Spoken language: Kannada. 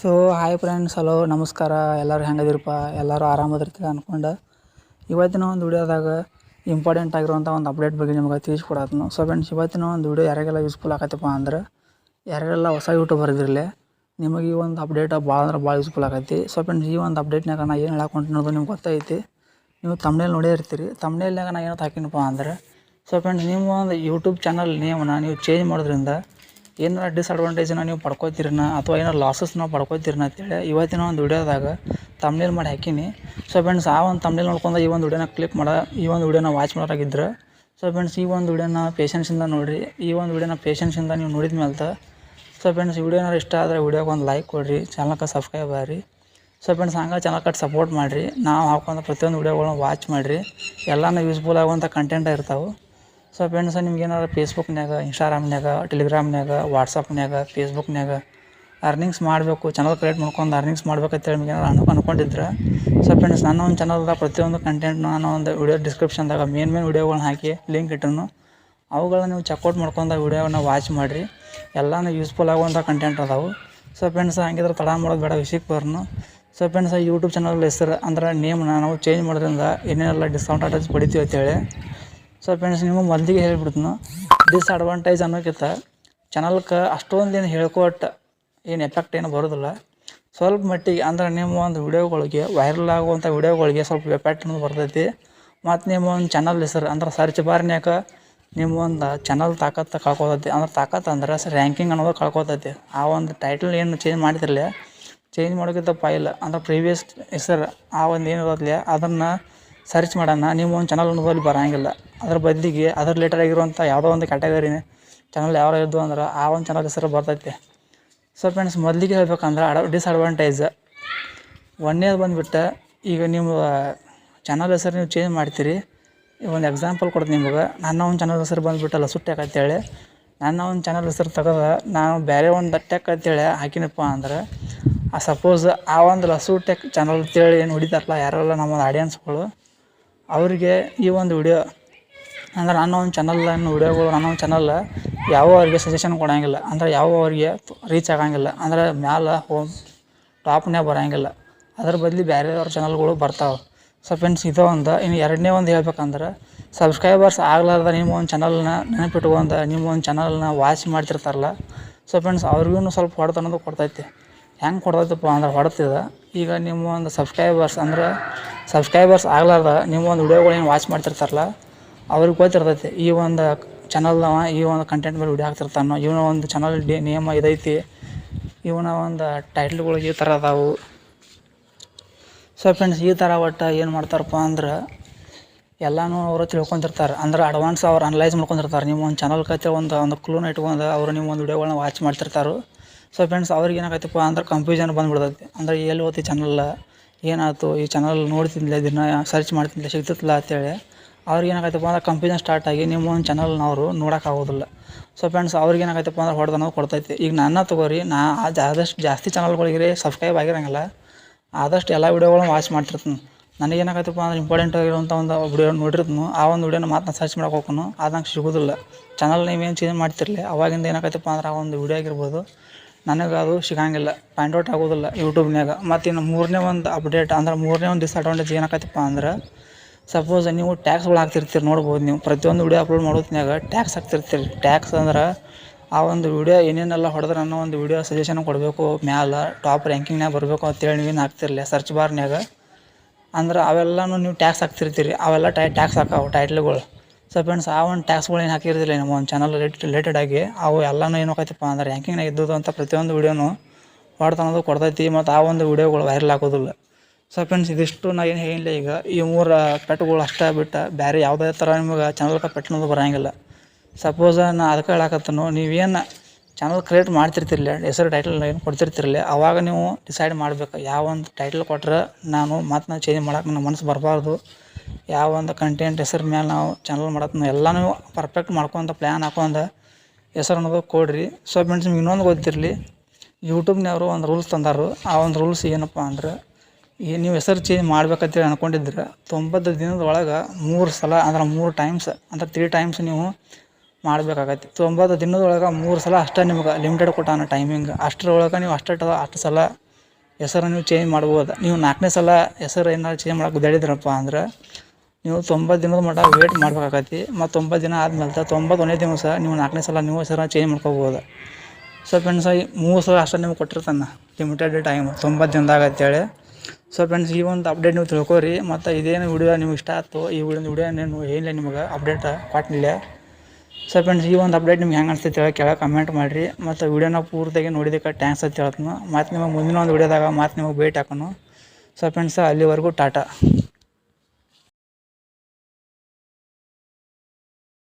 ಸೊ ಹಾಯ್ ಫ್ರೆಂಡ್ಸ್ ಹಲೋ ನಮಸ್ಕಾರ. ಎಲ್ಲರೂ ಹೆಂಗದಿರಪ್ಪ? ಎಲ್ಲರೂ ಆರಾಮದಿರ್ತೀರ ಅಂದ್ಕೊಂಡು ಇವತ್ತಿನ ಒಂದು ವಿಡಿಯೋದಾಗ ಇಂಪಾರ್ಟೆಂಟ್ ಆಗಿರುವಂಥ ಒಂದು ಅಪ್ಡೇಟ್ ಬಗ್ಗೆ ನಿಮ್ಗೆ ತಿಳಿಸ್ಕೊಡತ್ನು. ಸೊ ಫ್ರೆಂಡ್ಸ್ ಇವತ್ತಿನ ಒಂದು ವಿಡಿಯೋ ಯಾರಿಗೆಲ್ಲ ಯೂಸ್ಫುಲ್ ಆಗತ್ತಪ್ಪ ಅಂದ್ರೆ ಯಾರೆಲ್ಲ ಹೊಸ ಯೂಟ್ಯೂಬರ್ ಬರೆದಿರಲಿ ನಿಮಗೆ ಈ ಒಂದು ಅಪ್ಡೇಟ್ ಭಾಳ ಅಂದ್ರೆ ಭಾಳ ಯೂಸ್ಫುಲ್ ಆಗತ್ತೆ ಸೊ ಫ್ರೆಂಡ್ಸ್ ಈ ಒಂದು ಅಪ್ಡೇಟ್ನಾಗ ನಾ ಏನು ಹೇಳಕ್ಕೆ ಹೊಂಟಿನೋದು ನಿಮ್ಗೆ ಗೊತ್ತೈತಿ. ನೀವು ತಮ್ಮನೇಲಿ ನೋಡೇ ಇರ್ತೀರಿ. ತಮ್ಮನೇಲ್ನಾಗ ನಾ ಏನಂತ ಹಾಕಿನಪ್ಪ ಅಂದ್ರೆ ಸೊ ಫ್ರೆಂಡ್ಸ್ ನಿಮ್ಮ ಒಂದು ಯೂಟ್ಯೂಬ್ ಚಾನಲ್ ನೇಮನ್ನ ನೀವು ಚೇಂಜ್ ಮಾಡೋದ್ರಿಂದ ಏನಾರ ಡಿಸ್ಅಡ್ವಾಂಟೇಜನ್ನ ನೀವು ಪಡ್ಕೋತೀರನ ಅಥವಾ ಏನಾರು ಲಾಸಸ್ನ ಪಡ್ಕೋತೀರನ ಅಂತೇಳಿ ಇವತ್ತಿನ ಒಂದು ವಿಡಿಯೋದಾಗ ತಮ್ನೇಲ್ ಮಾಡಿ ಹಾಕೀನಿ. ಸೊ ಫ್ರೆಂಡ್ಸ್ ಆ ಒಂದು ತಮ್ನೇಲ್ ನೋಡ್ಕೊಂಡು ಈ ಒಂದು ವಿಡಿಯೋನ ಕ್ಲಿಕ್ ಮಾಡ, ಈ ಒಂದು ವಿಡಿಯೋನ ವಾಚ್ ಮಾಡೋರಾಗಿದ್ದರೆ ಸೊ ಫ್ರೆಂಡ್ಸ್ ಈ ಒಂದು ವಿಡಿಯೋನ ಪೇಷನ್ಸಿಂದ ನೋಡಿರಿ, ಈ ಒಂದು ವಿಡಿಯೋನ ಪೇಷನ್ಸಿಂದ ನೀವು ನೋಡಿದ ಮೇಲೆ ಸೊ ಫ್ರೆಂಡ್ಸ್ ಈ ವಿಡಿಯೋನ ಇಷ್ಟ ಆದರೆ ವಿಡಿಯೋಗೆ ಒಂದು ಲೈಕ್ ಕೊಡಿರಿ ಚಾನಲ್ಗೆ ಸಬ್ಸ್ಕ್ರೈಬ್ ಆಗಿರಿ. ಸೊ ಫ್ರೆಂಡ್ಸ್ ಹಂಗೆ ಚಾನಲ್ ಸಪೋರ್ಟ್ ಮಾಡಿರಿ, ನಾವು ಹಾಕೊಂಡ ಪ್ರತಿಯೊಂದು ವಿಡಿಯೋಗಳನ್ನ ವಾಚ್ ಮಾಡಿರಿ, ಎಲ್ಲನೂ ಯೂಸ್ಫುಲ್ ಆಗುವಂಥ ಕಂಟೆಂಟ್ ಇರ್ತಾವೆ. ಸೊ ಫ್ರೆಂಡ್ಸ್ ನಿಮ್ಗೆ ಏನಾರು ಫೇಸ್ಬುಕ್ನ್ಯಾಗ ಇನ್ಸ್ಟಾಗ್ರಾಮ್ನ್ಯಾಗ ಟೆಲಿಗ್ರಾಮ್ನ್ಯಾಗ ವಾಟ್ಸಪ್ನ್ಯಾಗ ಫೇಸ್ಬುಕ್ನ್ಯಾಗ ಅರ್ನಿಂಗ್ಸ್ ಮಾಡಬೇಕು ಚಾನಲ್ ಕ್ರಿಯೇಟ್ ಮಾಡ್ಕೊಂಡು ಅರ್ನಿಂಗ್ಸ್ ಮಾಡ್ಬೇಕಂತೇಳಿ ನಿಮ್ಗೆ ಏನಾರು ಅನ್ಕೊ ಅನ್ಕೊಂಡಿದ್ರೆ? ಸೊ ಫ್ರೆಂಡ್ಸ್ ನನ್ನ ಒಂದು ಚಾನಲ್ದಾಗ ಪ್ರತಿಯೊಂದು ಕಂಟೆಂಟ್ ನಾನು ಒಂದು ವಿಡಿಯೋ ಡಿಸ್ಕ್ರಿಪ್ಷನ್ದಾಗ ಮೇನ್ ಮೇನ್ ವೀಡಿಯೋಗಳನ್ನ ಹಾಕಿ ಲಿಂಕ್ ಇಟ್ಟನು. ಅವುಗಳನ್ನ ನೀವು ಚೆಕ್ಔಟ್ ಮಾಡ್ಕೊಂಡು ವಿಡಿಯೋನ ವಾಚ್ ಮಾಡಿರಿ. ಎಲ್ಲನೂ ಯೂಸ್ಫುಲ್ ಆಗುವಂಥ ಕಂಟೆಂಟ್ ಅದಾವೆ. ಸೊ ಫ್ರೆಂಡ್ಸ್ ಹಂಗಿದ್ರೆ ತಡ ಮಾಡೋದು ಬೇಡ, ವಿಷಯಕ್ಕೆ ಬರ್ನು. ಸೊ ಫ್ರೆಂಡ್ಸ್ ಯೂಟ್ಯೂಬ್ ಚಾನಲ್ ಹೆಸರು ಅಂದ್ರೆ ನೇಮ್ನ ನಾವು ಚೇಂಜ್ ಮಾಡೋದ್ರಿಂದ ಏನೇನೆಲ್ಲ ಡಿಸ್ಕೌಂಟ್ ಆರ್ಡರ್ಸ್ ಪಡಿತೀವಿ ಅಂತೇಳಿ ಸೊ ಫ್ರೆಂಡ್ಸ್ ನಿಮಗೆ ಮೊದಲಿಗೆ ಹೇಳ್ಬಿಡ್ತೀನಿ. ಡಿಸ್ಅಡ್ವಾಂಟೇಜ್ ಅನ್ನೋಕ್ಕಿಂತ ಚಾನಲ್ಗೆ ಅಷ್ಟೊಂದು ಏನು ಹೇಳ್ಕೊಟ್ಟು ಏನು ಎಫೆಕ್ಟ್ ಏನು ಬರೋದಿಲ್ಲ. ಸ್ವಲ್ಪ ಮಟ್ಟಿಗೆ ಅಂದ್ರೆ ನಿಮ್ಮ ಒಂದು ವಿಡಿಯೋಗಳಿಗೆ ವೈರಲ್ ಆಗುವಂಥ ವಿಡಿಯೋಗಳಿಗೆ ಸ್ವಲ್ಪ ಎಫೆಕ್ಟ್ ಅನ್ನೋದು ಬರ್ತೈತಿ. ಮತ್ತು ನಿಮ್ಮ ಒಂದು ಚಾನಲ್ ಹೆಸರು ಅಂದ್ರೆ ಸರ್ಚ್ ಬಾರ್ನ್ಯಾಕ ನಿಮ್ಮ ಒಂದು ಚಾನಲ್ ತಾಕತ್ತು ಕಳ್ಕೊತೈತಿ. ಅಂದ್ರೆ ತಾಕತ್ತು ಅಂದ್ರೆ ರ್ಯಾಂಕಿಂಗ್ ಅನ್ನೋದು ಕಳ್ಕೊತೈತಿ. ಆ ಒಂದು ಟೈಟಲ್ ಏನು ಚೇಂಜ್ ಮಾಡಿದ್ರಲ್ಲ ಚೇಂಜ್ ಮಾಡೋಕ್ಕಿಂತ ಫೈಲ್ ಅಂದ್ರೆ ಪ್ರೀವಿಯಸ್ ಹೆಸರು ಆ ಒಂದು ಏನು ಇರೋದ್ಲಿ ಅದನ್ನು ಸರ್ಚ್ ಮಾಡೋಣ. ನೀವು ಒಂದು ಚಾನಲ್ ಅನ್ನೋದಲ್ಲಿ ಬರೋಂಗಿಲ್ಲ. ಅದ್ರ ಬದಲಿಗೆ ಅದ್ರ ರಿಲೇಟೆಡ್ ಆಗಿರುವಂಥ ಯಾವುದೋ ಒಂದು ಕ್ಯಾಟಗರಿ ಚಾನಲ್ ಯಾವ ಇದ್ದು ಅಂದ್ರೆ ಆ ಒಂದು ಚಾನಲ್ ಹೆಸರು ಬರ್ತೈತಿ. ಸೊ ಫ್ರೆಂಡ್ಸ್ ಮೊದಲಿಗೆ ಹೇಳ್ಬೇಕಂದ್ರೆ ಅಡ ಡಿಸ್ಅಡ್ವಾಂಟೇಜ್ ಒಂದೇದು ಬಂದುಬಿಟ್ಟು ಈಗ ನೀವು ಚಾನಲ್ ಹೆಸರು ನೀವು ಚೇಂಜ್ ಮಾಡ್ತೀರಿ. ಒಂದು ಎಕ್ಸಾಂಪಲ್ ಕೊಡ್ತೀನಿ ನಿಮಗೆ. ನನ್ನ ಒಂದು ಚಾನಲ್ ಹೆಸರು ಬಂದುಬಿಟ್ಟಲ್ಲ ಸುಟ್ಟೆ ಅಂತೇಳಿ. ನನ್ನ ಒಂದು ಚಾನಲ್ ಹೆಸರು ತೆಗೆದು, ನಾನು ಬೇರೆ ಒಂದು ಟೆಕ್ ಅಂತೇಳಿ ಹಾಕಿನಪ್ಪ ಅಂದ್ರೆ, ಆ ಸಪೋಸ್ ಆ ಒಂದು ಲಸು ಟೆಕ್ ಚಾನಲ್ ಅಂತೇಳಿ ಏನು ಹೊಡಿತಾರಲ್ಲ, ಯಾರೆಲ್ಲ ನಮ್ಮ ಆಡಿಯನ್ಸ್ಗಳು ಅವರಿಗೆ ಈ ಒಂದು ವಿಡಿಯೋ, ಅಂದ್ರೆ ನನ್ನ ಒಂದು ಚಾನಲ್ ವಿಡಿಯೋಗಳು, ನನ್ನ ಒಂದು ಚಾನಲ್ ಯಾವ ಅವ್ರಿಗೆ ಸಜೆಷನ್ ಕೊಡೋಂಗಿಲ್ಲ, ಅಂದ್ರೆ ಯಾವ ಅವ್ರಿಗೆ ರೀಚ್ ಆಗಂಗಿಲ್ಲ, ಅಂದ್ರೆ ಮ್ಯಾಲೆ ಹೋಮ್ ಟಾಪ್ನೇ ಬರೋಂಗಿಲ್ಲ. ಅದ್ರ ಬದಲು ಬೇರೆಯವ್ರ ಚಾನಲ್ಗಳು ಬರ್ತಾವೆ. ಸೊ ಫ್ರೆಂಡ್ಸ್ ಇದು ಒಂದು. ಇನ್ನು ಎರಡನೇ ಒಂದು ಹೇಳ್ಬೇಕಂದ್ರೆ ಸಬ್ಸ್ಕ್ರೈಬರ್ಸ್ ಆಗ್ಲಾರ್ದ ನಿಮ್ಮ ಒಂದು ಚಾನಲ್ನ ನೆನಪಿಟ್ಕೊಂಡು ನಿಮ್ಮ ಒಂದು ಚಾನಲ್ನ ವಾಚ್ ಮಾಡ್ತಿರ್ತಾರಲ್ಲ ಸೊ ಫ್ರೆಂಡ್ಸ್ ಅವ್ರಿಗೂ ಸ್ವಲ್ಪ ಹೊಡೆತ ಅನ್ನೋದು ಕೊಡ್ತೈತಿ. ಹೆಂಗೆ ಕೊಡ್ತೈತಪ್ಪ ಅಂದ್ರೆ ಹೊಡೆತಿದೆ. ಈಗ ನಿಮ್ಮ ಒಂದು ಸಬ್ಸ್ಕ್ರೈಬರ್ಸ್ ಅಂದ್ರೆ ಸಬ್ಸ್ಕ್ರೈಬರ್ಸ್ ಆಗ್ಲಾರ್ದ ನಿಮ್ಮ ಒಂದು ವಿಡಿಯೋಗಳು ಏನು ವಾಚ್ ಮಾಡ್ತಿರ್ತಾರಲ್ಲ, ಅವ್ರಿಗೆ ಗೊತ್ತಿರ್ತೈತಿ, ಈ ಒಂದು ಚಾನಲ್ನವ ಈ ಒಂದು ಕಂಟೆಂಟ್ ಮೇಲೆ ವಿಡಿಯೋ ಹಾಕ್ತಿರ್ತಾನೋ ಇವನ ಒಂದು ಚಾನಲ್ ಡಿ, ನಿಯಮ ಇದೈತಿ, ಇವನ ಒಂದು ಟೈಟ್ಲ್ಗಳು ಈ ಥರ ಅದಾವು. ಸೊ ಫ್ರೆಂಡ್ಸ್ ಈ ಥರ ಒಟ್ಟು ಏನು ಮಾಡ್ತಾರಪ್ಪ ಅಂದ್ರೆ, ಎಲ್ಲನೂ ಅವರು ತಿಳ್ಕೊತಿರ್ತಾರೆ ಅಂದ್ರೆ ಅಡ್ವಾನ್ಸ್ ಅವ್ರು ಅನಲೈಸ್ ಮಾಡ್ಕೊಂಡಿರ್ತಾರೆ ನಿಮ್ಮ ಒಂದು ಚಾನಲ್ ಕತೆ ಒಂದು ಒಂದು ಕ್ಲೂನ ಇಟ್ಕೊಂಡು ಅವರು ನಿಮ್ಮ ಒಂದು ವಿಡಿಯೋಗಳನ್ನ ವಾಚ್ ಮಾಡ್ತಿರ್ತಾರೆ. ಸೊ ಫ್ರೆಂಡ್ಸ್ ಅವ್ರಿಗೆ ಏನಾಗತ್ತಪ್ಪ ಅಂದ್ರೆ ಕನ್ಫ್ಯೂಷನ್ ಬಂದ್ಬಿಡ್ತೈತಿ, ಅಂದ್ರೆ ಎಲ್ಲಿ ಓದಿ ಚಾನಲ್ ಏನಾಯ್ತು? ಈ ಚಾನಲ್ ನೋಡ್ತಿದ್ಲೆ ದಿನ ಸರ್ಚ್ ಮಾಡ್ತಿದ್ಲೆ ಸಿಗ್ತಿತ್ತಲ್ಲ ಅಂತೇಳಿ. ಅವ್ರಿಗೆ ಏನಾಗೈತಪ್ಪ ಅಂದ್ರೆ ಕಂಪ್ಯೂಷನ್ ಸ್ಟಾರ್ಟ್ ಆಗಿ ನಿಮ್ಮ ಒಂದು ಚಾನಲ್ನ ಅವರು ನೋಡೋಕ್ಕಾಗೋದಿಲ್ಲ ಸೊ ಫ್ರೆಂಡ್ಸ್ ಅವ್ರಿಗೆ ಏನಾಗೈತಪ್ಪ ಅಂದ್ರೆ ಹೊಡೆದ ಕೊಡ್ತೈತಿ. ಈಗ ನನ್ನ ತಗೋರಿ, ನಾ ಆದಷ್ಟು ಜಾಸ್ತಿ ಚಾನಲ್ಗಳಿಗೆ ಸಬ್ಸ್ಕ್ರೈಬ್ ಆಗಿರಂಗಿಲ್ಲ, ಆದಷ್ಟು ಎಲ್ಲ ವೀಡಿಯೋಗಳನ್ನ ವಾಚ್ ಮಾಡ್ತಿರ್ತೀನಿ. ನನಗೆ ಏನಾಗೈತಪ್ಪ ಅಂದ್ರೆ ಇಂಪಾರ್ಟೆಂಟ್ ಆಗಿರುವಂಥ ಒಂದು ವಿಡಿಯೋ ನೋಡಿರ್ತೀನಿ. ಆ ಒಂದು ವಿಡಿಯೋನ ಮಾತ್ರ ಸರ್ಚ್ ಮಾಡಕ್ಕೆ ಹೋಗ್ಕೊನು ನಂಗೆ ಸಿಗೋದಿಲ್ಲ. ಚಾನಲ್ ನೀವೇನು ಚೇಂಜ್ ಮಾಡ್ತಿರಲಿ? ಅವಾಗಿಂದ ಏನಾಗೈತಪ್ಪ ಅಂದ್ರೆ ಆ ಒಂದು ವಿಡಿಯೋ ಆಗಿರ್ಬೋದು. ನನಗೆ ಅದು ಸಿಗಂಗಿಲ್ಲ. ಪಾಯಿಂಟ್ ಔಟ್ ಆಗೋದಿಲ್ಲ ಯೂಟ್ಯೂಬ್ನಾಗ ಮತ್ತು ಇನ್ನು ಮೂರನೇ ಒಂದು ಅಪ್ಡೇಟ್ ಅಂದ್ರೆ ಮೂರನೇ ಒಂದು ಡಿಸ್ಅಡ್ವಾಂಟೇಜ್ ಏನಾಕತ್ತಪ್ಪ ಅಂದ್ರೆ ಸಪೋಸ್ ನೀವು ಟ್ಯಾಕ್ಸ್ಗಳು ಹಾಕ್ತಿರ್ತೀರಿ ನೋಡ್ಬೋದು ನೀವು. ಪ್ರತಿಯೊಂದು ವಿಡಿಯೋ ಅಪ್ಲೋಡ್ ಮಾಡೋದ್ನಾಗ ಟ್ಯಾಕ್ಸ್ ಹಾಕ್ತಿರ್ತೀರಿ. ಟ್ಯಾಕ್ಸ್ ಅಂದ್ರೆ ಆ ಒಂದು ವಿಡಿಯೋ ಏನೇನೆಲ್ಲ ಹೊಡೆದ್ರೆ ಅನ್ನೋ ಒಂದು ವಿಡಿಯೋ ಸಜೆಷನ್ ಕೊಡಬೇಕು. ಮ್ಯಾಲೆ ಟಾಪ್ ರ್ಯಾಂಕಿಂಗ್ನಾಗ ಬರಬೇಕು ಅಂತೇಳಿ ನೀವೇನು ಹಾಕ್ತಿರಲಿಲ್ಲ. ಸರ್ಚ್ ಬಾರ್ನ್ಯಾಗ ಅಂದ್ರೆ ಅವೆಲ್ಲನೂ ನೀವು ಟ್ಯಾಕ್ಸ್ ಹಾಕ್ತಿರ್ತೀರಿ. ಅವೆಲ್ಲ ಟೈ ಟ್ಯಾಕ್ಸ್ ಹಾಕಾವು ಟೈಟ್ಲ್ಗಳು ಸೊ ಫ್ರೆಂಡ್ಸ್ ಆ ಒಂದು ಟ್ಯಾಕ್ಸ್ಗಳು ಏನು ಹಾಕಿರ್ತಿಲ್ಲ ನಮ್ಮ ಒಂದು ಚಾನಲ್ ರಿಲೇಟೆಡ್ ಆಗಿ. ಅವು ಎಲ್ಲನೂ ಏನು ಹೋಗೈತಪ್ಪ ಅಂದ್ರೆ ರ್ಯಾಂಕಿಂಗ್ನಾಗ ಇದ್ದದ್ದು ಅಂತ ಪ್ರತಿಯೊಂದು ವೀಡಿಯೋನು ಹೊಡ್ತನ್ನೋದು ಕೊಡ್ತೈತಿ ಮತ್ತು ಆ ಒಂದು ವೀಡಿಯೋಗಳು ವೈರಲ್ ಆಗೋದಿಲ್ಲ. ಸೊ ಫ್ರೆಂಡ್ಸ್ ಇದಿಷ್ಟು ನಾ ಏನು ಹೇಳಿಲ್ಲ ಈಗ ಈ ಮೂರು ಪೆಟ್ಗಳು ಅಷ್ಟೇ ಬಿಟ್ಟು ಬೇರೆ ಯಾವುದೇ ಥರ ನಿಮಗೆ ಚಾನಲ್ಗೆ ಅನ್ನೋದು ಬರೋಂಗಿಲ್ಲ. ಸಪೋಸ್ ನಾ ಅದಕ್ಕೆ ಹೇಳಕತ್ತನು ನೀವೇನು ಚಾನಲ್ ಕ್ರಿಯೇಟ್ ಮಾಡ್ತಿರ್ತಿರಲಿಲ್ಲ, ಹೆಸರು ಟೈಟಲ್ ಏನು ಕೊಡ್ತಿರ್ತಿರ್ಲಿಲ್ಲ, ಅವಾಗ ನೀವು ಡಿಸೈಡ್ ಮಾಡ್ಬೇಕು. ಯಾವ ಒಂದು ಟೈಟಲ್ ಕೊಟ್ರೆ ನಾನು ಮತ್ತೆ ನಾನು ಚೇಂಜ್ ಮಾಡೋಕೆ ನನ್ನ ಮನಸ್ಸು ಬರಬಾರ್ದು. ಯಾವ ಒಂದು ಕಂಟೆಂಟ್ ಹೆಸರು ಮೇಲೆ ನಾವು ಚಾನಲ್ ಮಾಡತ್ನ ಎಲ್ಲನೂ ಪರ್ಫೆಕ್ಟ್ ಮಾಡ್ಕೊಂತ ಪ್ಲ್ಯಾನ್ ಹಾಕೊಂಡ ಹೆಸರು ಅನ್ನೋದು ಕೊಡ್ರಿ. ಸೊ ಫ್ರೆಂಡ್ಸ್ ನಿಮ್ಗೆ ಇನ್ನೊಂದು ಗೊತ್ತಿರಲಿ, ಯೂಟ್ಯೂಬ್ನವರು ಒಂದು ರೂಲ್ಸ್ ತಂದಾರು. ಆ ಒಂದು ರೂಲ್ಸ್ ಏನಪ್ಪ ಅಂದ್ರೆ, ಈ ನೀವು ಹೆಸರು ಚೇಂಜ್ ಮಾಡ್ಬೇಕಂತೇಳಿ ಅನ್ಕೊಂಡಿದ್ರೆ, ತೊಂಬತ್ತು ದಿನದ ಒಳಗೆ ಮೂರು ಸಲ ಅಂದ್ರೆ ಮೂರು ಟೈಮ್ಸ್ ಅಂದ್ರೆ ತ್ರೀ ಟೈಮ್ಸ್ ನೀವು ಮಾಡಬೇಕಾಗತ್ತೆ. ತೊಂಬತ್ತು ದಿನದೊಳಗೆ ಮೂರು ಸಲ ಅಷ್ಟೇ ನಿಮ್ಗೆ ಲಿಮಿಟೆಡ್ ಕೊಟ್ಟಾನ ಟೈಮಿಂಗ್ ಅಷ್ಟರೊಳಗೆ ನೀವು ಅಷ್ಟು ಅಷ್ಟು ಸಲ ಹೆಸರು ನೀವು ಚೇಂಜ್ ಮಾಡ್ಬೋದು. ನೀವು ನಾಲ್ಕನೇ ಸಲ ಹೆಸರು ಏನಾದ್ರು ಚೇಂಜ್ ಮಾಡೋಕೆ ಗುದ್ದಾಡಿದ್ರಪ್ಪ ಅಂದ್ರೆ ನೀವು ತೊಂಬತ್ತು ದಿನದ ಮಟ್ಟ ವೇಟ್ ಮಾಡ್ಬೇಕಾಗತ್ತಿ ಮತ್ತು ತೊಂಬತ್ತು ದಿನ ಆದ್ಮೇಲೆ ತೊಂಬತ್ತೊಂದನೇ ದಿವಸ ನೀವು ನಾಲ್ಕನೇ ಸಲ ನೀವು ಹೆಸರನ್ನ ಚೇಂಜ್ ಮಾಡ್ಕೋಬೋದು. ಸೊ ಫ್ರೆಂಡ್ಸ್ ಈ ಮೂರು ಸಲ ಅಷ್ಟೇ ನಿಮ್ಗೆ ಕೊಟ್ಟಿರ್ತಾನೆ ಲಿಮಿಟೆಡ್ ಟೈಮ್ ತೊಂಬತ್ತು ದಿನದಾಗ ಅಂತೇಳಿ ಸೊ ಫ್ರೆಂಡ್ಸ್ ಈ ಒಂದು ಅಪ್ಡೇಟ್ ನೀವು ತಿಳ್ಕೊರಿ. ಮತ್ತು ಇದೇನು ವಿಡಿಯೋ ನಿಮ್ಗೆ ಇಷ್ಟ ಆಯ್ತು, ಈ ವಿಡಿಯೋ ವಿಡಿಯೋ ಏನು ಏನಿಲ್ಲ ನಿಮಗೆ ಅಪ್ಡೇಟ್ ಕೊಟ್ಟಿಲ್ಲ ಸೊ ಫ್ರೆಂಡ್ಸ್ ಈ ಒಂದು ಅಪ್ಡೇಟ್ ನಿಮ್ಗೆ ಹೆಂಗೆ ಅನಿಸ್ತೈತೆ ಹೇಳಿ ಕೆಳಗೆ ಕಮೆಂಟ್ ಮಾಡಿರಿ. ಮತ್ತು ವಿಡಿಯೋನ ಪೂರ್ತಿಯಾಗಿ ನೋಡಿದಕ್ಕೆ ಟ್ಯಾಂಕ್ಸ್ ಅಂತ ಹೇಳ್ತೀನಿ. ಮತ್ತು ನಿಮಗೆ ಮುಂದಿನ ಒಂದು ವಿಡಿಯೋದಾಗ ಮತ್ತು ನಿಮಗೆ ಭೇಟಿ ಹಾಕೋಣ. ಸೊ ಫ್ರೆಂಡ್ಸ್ ಅಲ್ಲಿವರೆಗೂ ಟಾಟಾ.